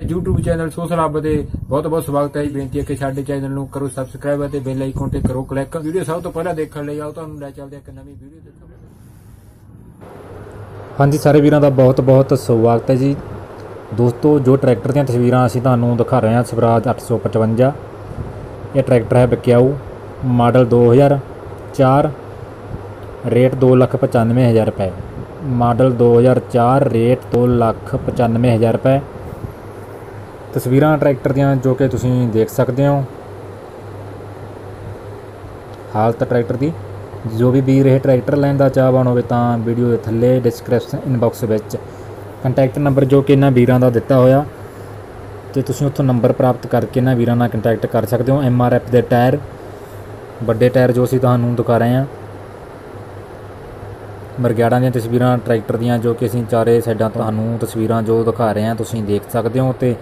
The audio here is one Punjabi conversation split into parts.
YouTube ਚੈਨਲ ਸੋਸ਼ਲ ਹੱਬ ਦੇ ਬਹੁਤ ਬਹੁਤ ਸਵਾਗਤ ਹੈ ਜੀ। ਬੇਨਤੀ ਹੈ ਕਿ ਸਾਡੇ ਚੈਨਲ ਨੂੰ ਕਰੋ ਸਬਸਕ੍ਰਾਈਬ ਅਤੇ ਬੈਲ ਆਈਕਨ ਤੇ ਕਰੋ ਕਲਿੱਕ ਵੀਡੀਓ ਸਭ ਤੋਂ ਪਹਿਲਾਂ ਦੇਖਣ ਲਈ ਆਓ, ਤੁਹਾਨੂੰ ਲੈ ਚੱਲਦੇ ਹਾਂ ਇੱਕ ਨਵੀਂ ਵੀਡੀਓ ਦੇਖਣ ਹਾਂਜੀ ਸਾਰੇ ਵੀਰਾਂ ਦਾ ਬਹੁਤ ਬਹੁਤ ਸਵਾਗਤ ਹੈ ਜੀ। ਦੋਸਤੋ, ਜੋ ਟਰੈਕਟਰ ਦੀਆਂ ਤਸਵੀਰਾਂ ਅਸੀਂ ਤੁਹਾਨੂੰ ਦਿਖਾ ਰਹੇ ਹਾਂ, ਸਵਰਾਜ 855 ਇਹ ਟਰੈਕਟਰ ਹੈ ਬਕਿਆਊ, ਮਾਡਲ 2004 ਰੇਟ 295000 ਰੁਪਏ। ਮਾਡਲ 2004 ਰੇਟ 295000 ਰੁਪਏ। ਤਸਵੀਰਾਂ ਟਰੈਕਟਰ ਦੀਆਂ ਜੋ ਕਿ ਤੁਸੀਂ ਦੇਖ ਸਕਦੇ ਹੋ। ਹਾਲਤ ਟਰੈਕਟਰ ਦੀ। ਜੋ ਵੀ ਵੀਰ ਇਹ ਟਰੈਕਟਰ ਲੈਣ ਦਾ ਚਾਹਵਾਨ ਹੋਵੇ ਤਾਂ ਵੀਡੀਓ ਦੇ ਥੱਲੇ ਡਿਸਕ੍ਰਿਪਸ਼ਨ ਇਨਬਾਕਸ ਵਿੱਚ ਕੰਟੈਕਟ ਨੰਬਰ ਜੋ ਕਿ ਇਹਨਾਂ ਵੀਰਾਂ ਦਾ ਦਿੱਤਾ ਹੋਇਆ ਤੇ ਤੁਸੀਂ ਉੱਥੋਂ ਨੰਬਰ ਪ੍ਰਾਪਤ ਕਰਕੇ ਇਹਨਾਂ ਵੀਰਾਂ ਨਾਲ ਕੰਟੈਕਟ ਕਰ ਸਕਦੇ ਹੋ। ਐਮ ਆਰ ਐਫ ਦੇ ਟਾਇਰ, ਵੱਡੇ ਟਾਇਰ ਜੋ ਅਸੀਂ ਤੁਹਾਨੂੰ ਦਿਖਾ ਰਹੇ ਹਾਂ। ਮਰਗਿਆੜਾਂ ਦੀਆਂ ਤਸਵੀਰਾਂ, ਟਰੈਕਟਰ ਦੀਆਂ ਜੋ ਕਿ ਅਸੀਂ ਚਾਰੇ ਸਾਈਡਾਂ ਤੁਹਾਨੂੰ ਤਸਵੀਰਾਂ ਜੋ ਦਿਖਾ ਰਹੇ ਹਾਂ, ਤੁਸੀਂ ਦੇਖ ਸਕਦੇ ਹੋ ਤੇ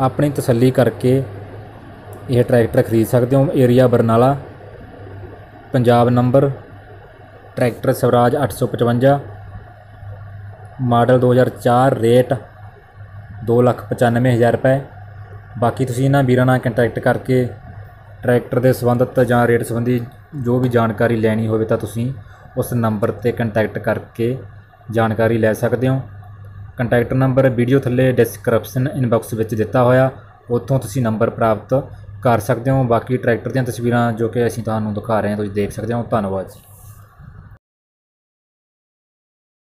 ਆਪਣੀ ਤਸੱਲੀ ਕਰਕੇ ਇਹ ਟਰੈਕਟਰ ਖਰੀਦ ਸਕਦੇ ਹੋ। Area Barnala, Punjab number, tractor Swaraj 855 model 2004 rate 295000 ਰੁਪਏ। ਬਾਕੀ ਤੁਸੀਂ ਇਹਨਾਂ ਵੀਰਾਂ ਨਾਲ ਕੰਟੈਕਟ ਕਰਕੇ ਟਰੈਕਟਰ ਦੇ ਸੰਬੰਧਿਤ ਜਾਂ ਰੇਟ ਸੰਬੰਧੀ ਜੋ ਵੀ ਜਾਣਕਾਰੀ ਲੈਣੀ ਹੋਵੇ ਤਾਂ ਤੁਸੀਂ ਉਸ ਨੰਬਰ ਤੇ ਕੰਟੈਕਟ ਕਰਕੇ ਜਾਣਕਾਰੀ ਲੈ ਸਕਦੇ ਹੋ। ਕੰਟੈਕਟ ਨੰਬਰ ਵੀਡੀਓ ਥੱਲੇ ਡਿਸਕ੍ਰਿਪਸ਼ਨ ਇਨਬਾਕਸ ਵਿੱਚ ਦਿੱਤਾ ਹੋਇਆ, ਉੱਥੋਂ ਤੁਸੀਂ ਨੰਬਰ ਪ੍ਰਾਪਤ ਕਰ ਸਕਦੇ ਹੋ। ਬਾਕੀ ਟਰੈਕਟਰ ਦੀਆਂ ਤਸਵੀਰਾਂ ਜੋ ਕਿ ਅਸੀਂ ਤੁਹਾਨੂੰ ਦਿਖਾ ਰਹੇ ਹਾਂ, ਤੁਸੀਂ ਦੇਖ ਸਕਦੇ ਹੋ। ਧੰਨਵਾਦ ਜੀ।